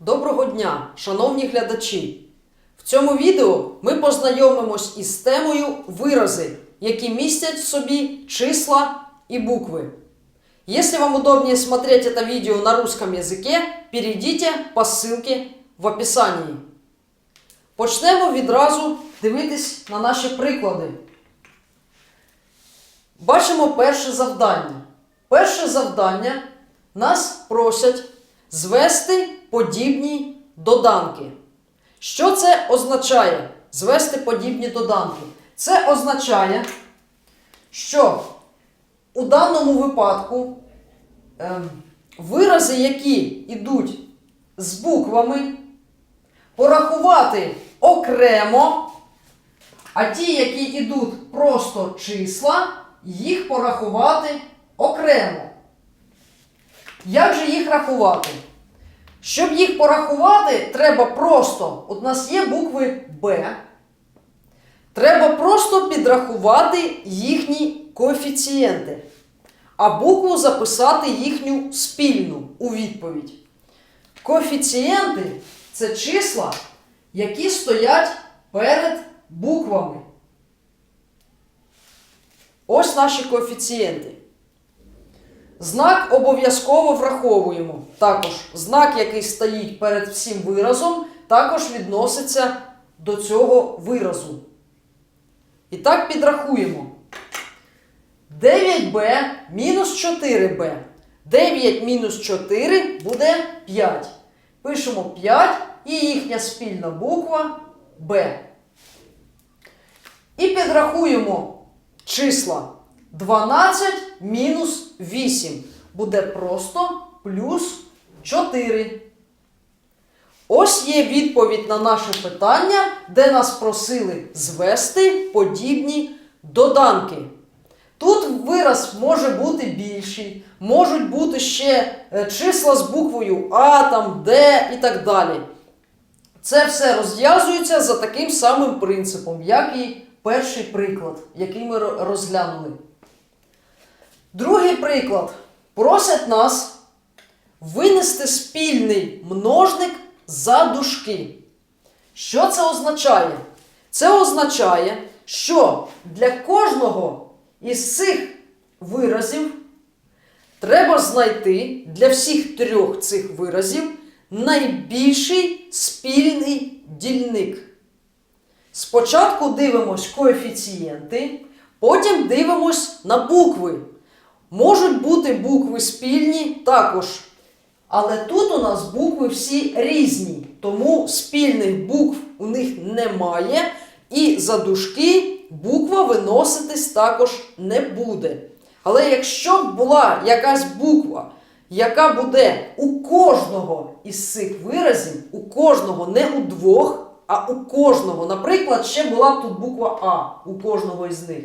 Доброго дня, шановні глядачі! В цьому відео ми познайомимось із темою вирази, які містять в собі числа и буквы. Если вам удобнее смотреть это видео на русском языке, перейдите по ссылке в описании. Почнемо відразу дивитись на наші приклади. Бачимо перше завдання. Перше завдання нас просять звести подібні доданки. Що це означає? Звести подібні доданки? Це означає, що у даному випадку ем, вирази, які йдуть з буквами, порахувати окремо, а ті, які йдуть просто числа, їх порахувати окремо. Як же їх рахувати? Щоб їх порахувати, треба просто, от у нас є букви Б, треба просто підрахувати їхні коефіцієнти, а букву записати їхню спільну у відповідь. Коефіцієнти це числа, які стоять перед буквами. Ось наші коефіцієнти. Знак обов'язково враховуємо. Також знак, який стоїть перед всім виразом, також відноситься до цього виразу. І так підрахуємо. 9b мінус 4b. 9 мінус 4 буде 5. Пишемо 5 і їхня спільна буква b. І підрахуємо числа 12 мінус 8 буде просто плюс 4. Ось є відповідь на наше питання, де нас просили звести подібні доданки. Тут вираз може бути більший, можуть бути ще е, числа з буквою А, там, Д і так далі. Це все розв'язується за таким самим принципом, як і перший приклад, який ми розглянули. Другий приклад. Просять нас винести спільний множник за дужки. Що це означає? Це означає, що для кожного із цих виразів треба знайти для всіх трьох цих виразів найбільший спільний дільник. Спочатку дивимось коефіцієнти, потім дивимось на букви. Можуть бути букви спільні також. Але тут у нас букви всі різні, тому спільних букв у них немає, і за дужки буква виноситись також не буде. Але якщо б була якась буква, яка буде у кожного із цих виразів, у кожного не у двох, а у кожного, наприклад, ще була б тут буква А у кожного із них,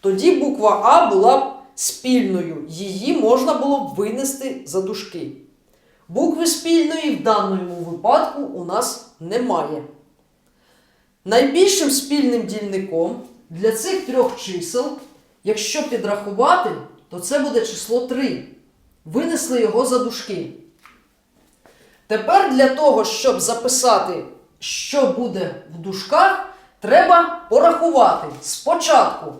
тоді буква А була б спільною, її можна було б винести за дужки. Букви спільної в даному випадку у нас немає. Найбільшим спільним дільником для цих трьох чисел, якщо підрахувати, то це буде число 3. Винесли його за дужки. Тепер для того, щоб записати, що буде в дужках, треба порахувати. Спочатку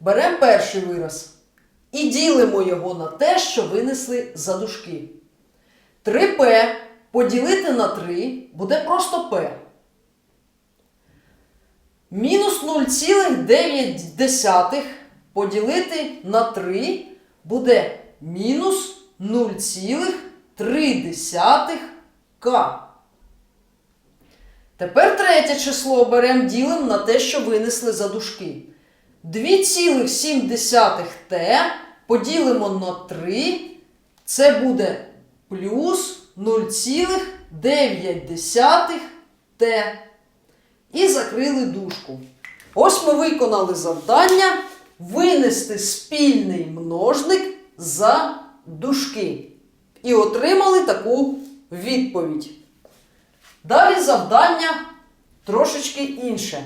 беремо перший вираз і ділимо його на те, що винесли за дужки. 3p поділити на 3 буде просто p. Мінус 0,9 поділити на 3 буде мінус 0,3 к. Тепер третє число беремо ділимо на те, що винесли за дужки. 2,7 t поділимо на 3, це буде плюс 0,9 t. І закрили дужку. Ось ми виконали завдання винести спільний множник за дужки. І отримали таку відповідь. Далі завдання трошечки інше.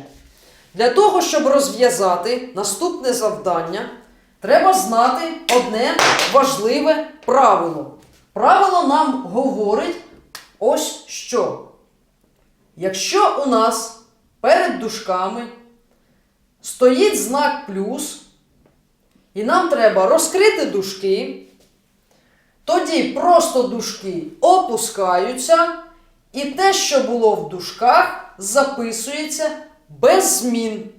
Для того, щоб розв'язати наступне завдання, треба знати одне важливе правило. Правило нам говорить ось що. Якщо у нас перед дужками стоїть знак плюс, і нам треба розкрити дужки, тоді просто дужки опускаються, і те, що було в дужках, записується без змін.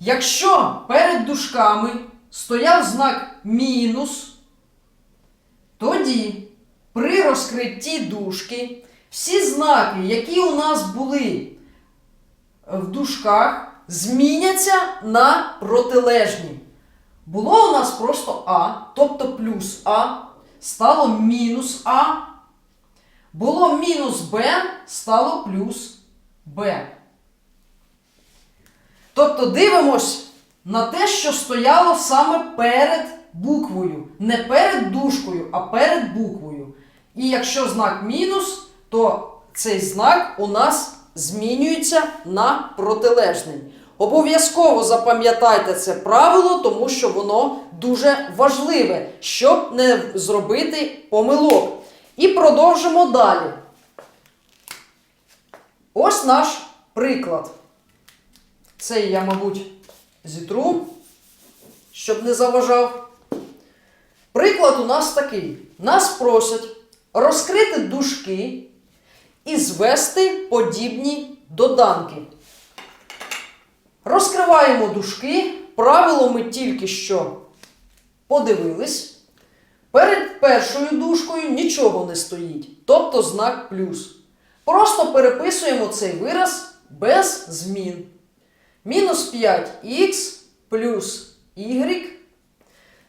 Якщо перед дужками стояв знак мінус, тоді при розкритті дужки всі знаки, які у нас були в дужках, зміняться на протилежні. Було у нас просто А, тобто плюс А, стало мінус А. Було мінус Б, стало плюс Б. Тобто дивимось на те, що стояло саме перед буквою. Не перед дужкою, а перед буквою. І якщо знак мінус, то цей знак у нас змінюється на протилежний. Обов'язково запам'ятайте це правило, тому що воно дуже важливе, щоб не зробити помилок. І продовжимо далі. Ось наш приклад. Цей я, мабуть, зітру, щоб не заважав. Приклад у нас такий: нас просять розкрити дужки і звести подібні доданки. Розкриваємо дужки. Правило ми тільки що подивились. Перед першою дужкою нічого не стоїть, тобто знак плюс. Просто переписуємо цей вираз без змін. Мінус 5х плюс y.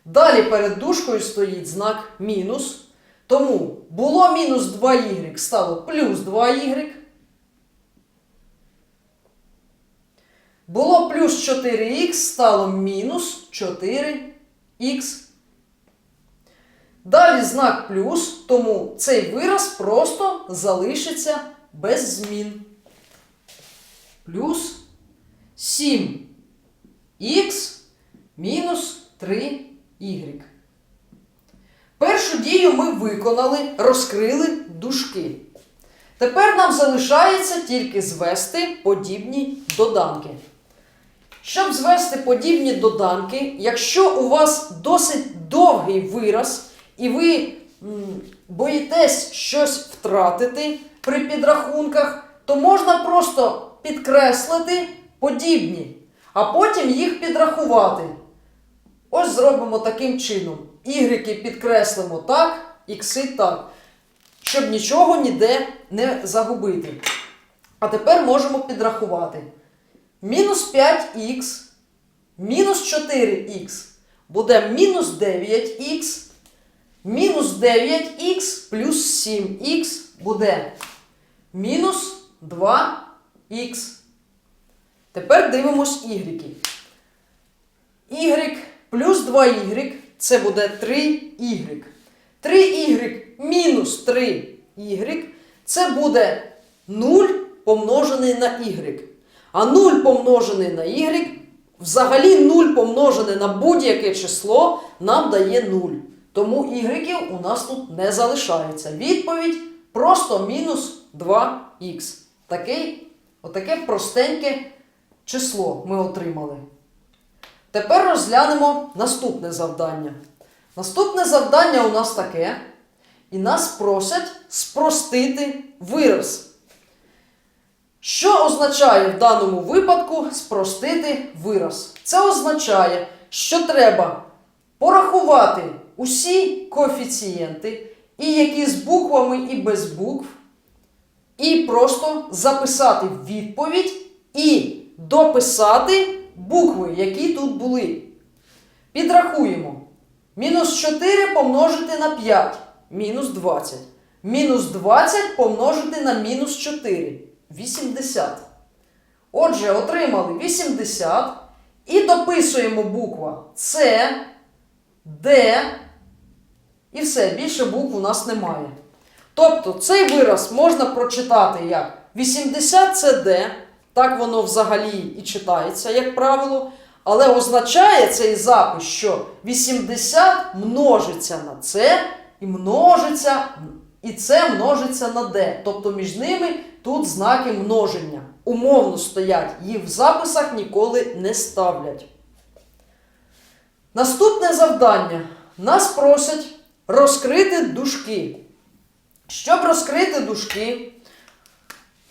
Далі перед дужкою стоїть знак мінус. Тому було мінус 2y, стало плюс 2y. Було плюс 4х, стало мінус 4х. Далі знак плюс, тому цей вираз просто залишиться без змін. Плюс 7х мінус 3y. Першу дію ми виконали, розкрили дужки. Тепер нам залишається тільки звести подібні доданки. Щоб звести подібні доданки, якщо у вас досить довгий вираз, і ви боїтесь щось втратити при підрахунках, то можна просто підкреслити подібні, а потім їх підрахувати. Ось зробимо таким чином. Ігрики підкреслимо так, ікси так, щоб нічого ніде не загубити. А тепер можемо підрахувати. Мінус 5х, мінус 4х буде мінус 9х, мінус 9х плюс 7х буде мінус 2х. Тепер дивимось ігрики. Y плюс 2y це буде 3y. 3y мінус 3y це буде 0 помножений на y. А 0 помножений на y, взагалі 0 помножений на будь-яке число нам дає 0. Тому y у нас тут не залишається. Відповідь просто мінус 2х. Такий, отаке простеньке число ми отримали. Тепер розглянемо наступне завдання. Наступне завдання у нас таке. І нас просять спростити вираз. Що означає в даному випадку спростити вираз? Це означає, що треба порахувати усі коефіцієнти, і які з буквами, і без букв, і просто записати відповідь і дописати букви, які тут були. Підрахуємо. Мінус 4 помножити на 5. Мінус 20. Мінус 20 помножити на мінус 4. 80. Отже, отримали 80. І дописуємо буква С, Д. І все, більше букв у нас немає. Тобто цей вираз можна прочитати як 80 це Д. Так воно взагалі і читається, як правило. Але означає цей запис, що 80 множиться на це і множиться і це множиться на d. Тобто між ними тут знаки множення. Умовно стоять, їх в записах ніколи не ставлять. Наступне завдання. Нас просять розкрити дужки. Щоб розкрити дужки,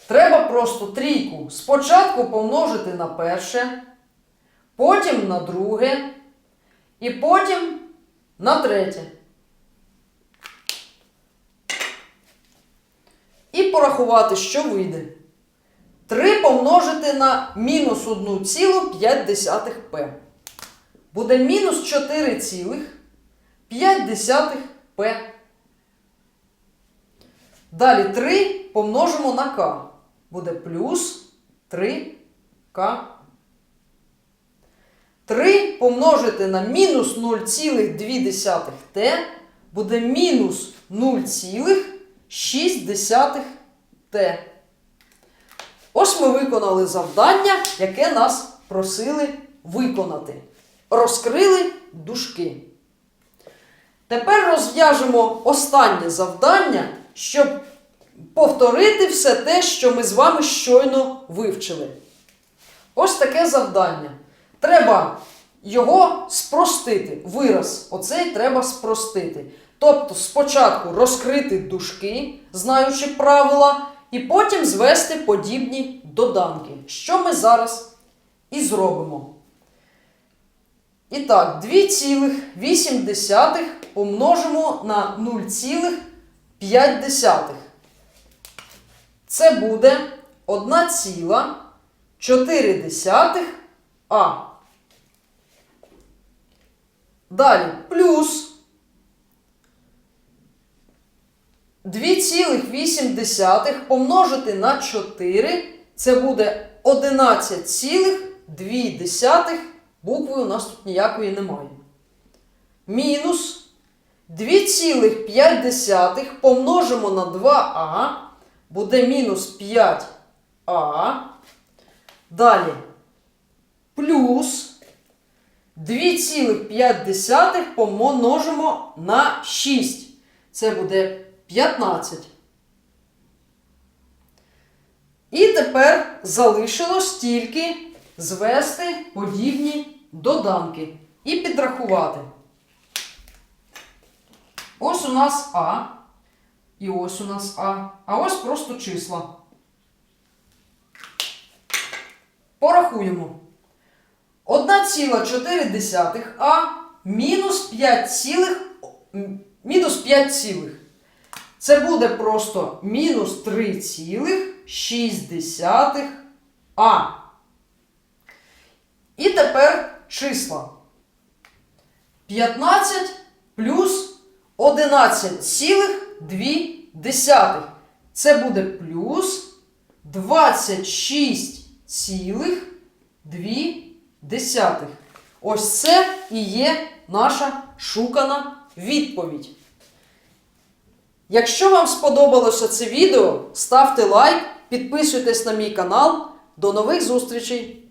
треба просто трійку спочатку помножити на перше, потім на друге, і потім на третє. І порахувати, що вийде. 3 помножити на мінус 1,5p. Буде мінус 4,5p. Далі 3 помножимо на k. Буде плюс 3k. 3 помножити на мінус 0,2t буде мінус 0,6t. Ось ми виконали завдання, яке нас просили виконати. Розкрили дужки. Тепер розв'яжемо останнє завдання, щоб повторити все те, що ми з вами щойно вивчили. Ось таке завдання. Треба його спростити. Вираз оцей треба спростити. Тобто спочатку розкрити дужки, знаючи правила, і потім звести подібні доданки. Що ми зараз і зробимо. І так, 2,8 помножимо на 0,5. Це буде 1,4 а. Далі плюс 2,8 помножити на 4. Це буде 11,2. Букви у нас тут ніякої немає. Мінус 2,5 помножимо на 2а. Буде мінус 5а. Далі плюс 2,5 помножимо на 6. Це буде 15. І тепер залишилось тільки звести подібні доданки і підрахувати. Ось у нас А. І ось у нас А. А ось просто числа. Порахуємо. 1,4 А мінус 5 цілих, мінус 5 цілих. Це буде просто мінус 3,6 А. І тепер числа. 15 плюс 11,2. Це буде плюс 26,2. Ось це і є наша шукана відповідь. Якщо вам сподобалося це відео, ставте лайк, підписуйтесь на мій канал. До нових зустрічей!